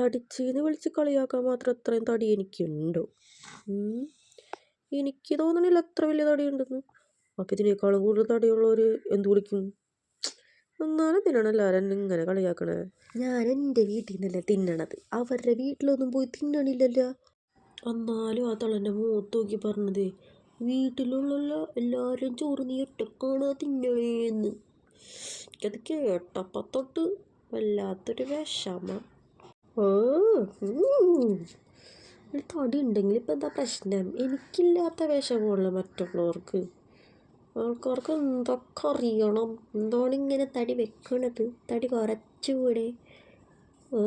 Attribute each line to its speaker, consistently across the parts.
Speaker 1: തടിച്ചെന്ന് വിളിച്ച് കളിയാക്കാൻ മാത്രം അത്രയും തടി എനിക്കുണ്ടോ. എനിക്ക് തോന്നണില്ല അത്ര വലിയ തടിയുണ്ടെന്ന്. അപ്പം ഇതിനേക്കാളും കൂടുതൽ തടിയുള്ളവർ എന്ത് വിളിക്കും? എന്നാലും തിന്നണം എല്ലാവരും ഇങ്ങനെ കളിയാക്കണേ. ഞാൻ എന്റെ വീട്ടിൽ നിന്നല്ലേ തിന്നണത്. അവരുടെ വീട്ടിലൊന്നും പോയി തിന്നണില്ലല്ലോ. എന്നാലും ആ തളന്റെ മൂത്ത് നോക്കി പറഞ്ഞത് വീട്ടിലുള്ള എല്ലാവരും ചോറ് നീ ഒറ്റക്കാണ് തിന്നണേന്ന്. എനിക്കത് കേട്ടപ്പം തൊട്ട് വല്ലാത്തൊരു വിഷമം. ഓ. ഒരു തടി ഉണ്ടെങ്കിൽ ഇപ്പം എന്താ പ്രശ്നം? എനിക്കില്ലാത്ത വിഷമമുള്ള മറ്റുള്ളവർക്ക്. ആൾക്കാർക്ക് എന്തൊക്കെ അറിയണം? എന്താണ് ഇങ്ങനെ തടി വെക്കണത്? തടി കുറച്ചുകൂടെ ഓ.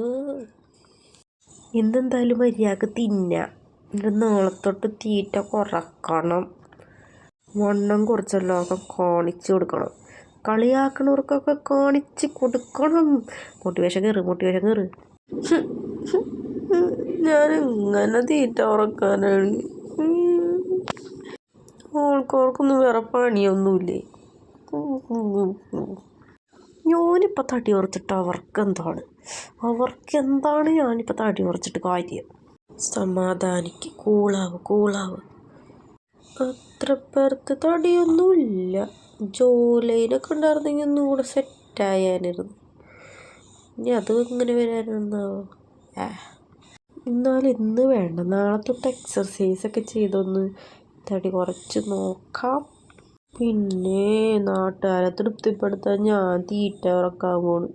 Speaker 1: എന്തെന്തായാലും മര്യാദയ്ക്ക് തിന്നാം. എന്റെ നാളത്തൊട്ട് തീറ്റ കുറക്കണം. വണ്ണം കുറച്ചെല്ലാവർക്കും കാണിച്ചു കൊടുക്കണം. കളിയാക്കണവർക്കൊക്കെ കാണിച്ച് കൊടുക്കണം. മോട്ടിവേഷൻ കയറ് മോട്ടിവേഷൻ കയറ് ഞാൻ എങ്ങനെ തീറ്റ ഉറക്കാനാണ് ഓൾക്കോർക്കൊന്നും വേറെ പണിയൊന്നുമില്ലേ? ഞാനിപ്പോൾ തടി ഉറച്ചിട്ട് അവർക്ക് എന്താണ് അവർക്ക് എന്താണ് ഞാനിപ്പോൾ തടി ഉറച്ചിട്ട് കാര്യം? സമാധാനിക്ക്. കൂളാവ് കൂളാവ്. അത്ര പേർക്ക് തടിയൊന്നുമില്ല. ജോലിയിലൊക്കെ ഉണ്ടായിരുന്നെങ്കിൽ ഒന്നുകൂടെ സെറ്റായാനിരുന്നു ഇനി അതും ഇങ്ങനെ വരാനെന്നാവോ ഏ എന്നാലും ഇന്ന് വേണ്ട. നാളെ തൊട്ട് എക്സർസൈസൊക്കെ ചെയ്തൊന്ന് തടി കുറച്ച് നോക്കാം. പിന്നെ നാട്ടുകാരെ തൃപ്തിപ്പെടുത്താൻ ഞാൻ തീറ്റ ഇറക്കാൻ പോണു.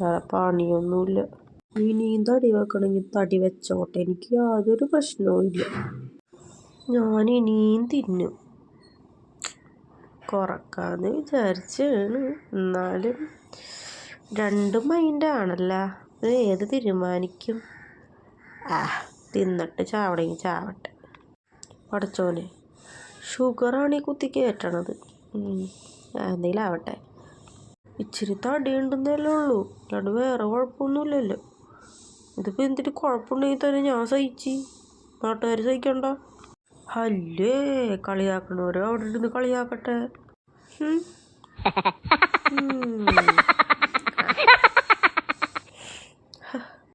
Speaker 1: വേറെ പണിയൊന്നുമില്ല. ഇനിയും തടി വെക്കണമെങ്കിൽ തടി വെച്ചോട്ടെ. എനിക്ക് യാതൊരു പ്രശ്നവും ഇല്ല. ഞാൻ ഇനിയും തിന്നും. കുറക്കാന്ന് വിചാരിച്ചാണ്. എന്നാലും രണ്ട് മൈൻഡാണല്ലോ ഇത് ഏത് തീരുമാനിക്കും? ആ തിന്നിട്ട് ചാവണമെങ്കിൽ ചാവട്ടെ. പടച്ചോനെ ഷുഗറാണ് ഈ കുത്തി കയറ്റണത് എന്തെങ്കിലും ആവട്ടെ. ഇച്ചിരി തടിയുണ്ടെന്നല്ലേ ഉള്ളൂ. അല്ലാണ്ട് വേറെ കുഴപ്പമൊന്നുമില്ലല്ലോ. ഇതിപ്പോൾ എന്തിട്ട് കുഴപ്പമുണ്ടെങ്കിൽ തന്നെ ഞാൻ സഹിച്ച്. നാട്ടുകാർ സഹിക്കണ്ട. അല്ലേ കളിയാക്കണവരോ അവിടെ ഇരുന്ന് കളിയാക്കട്ടെ.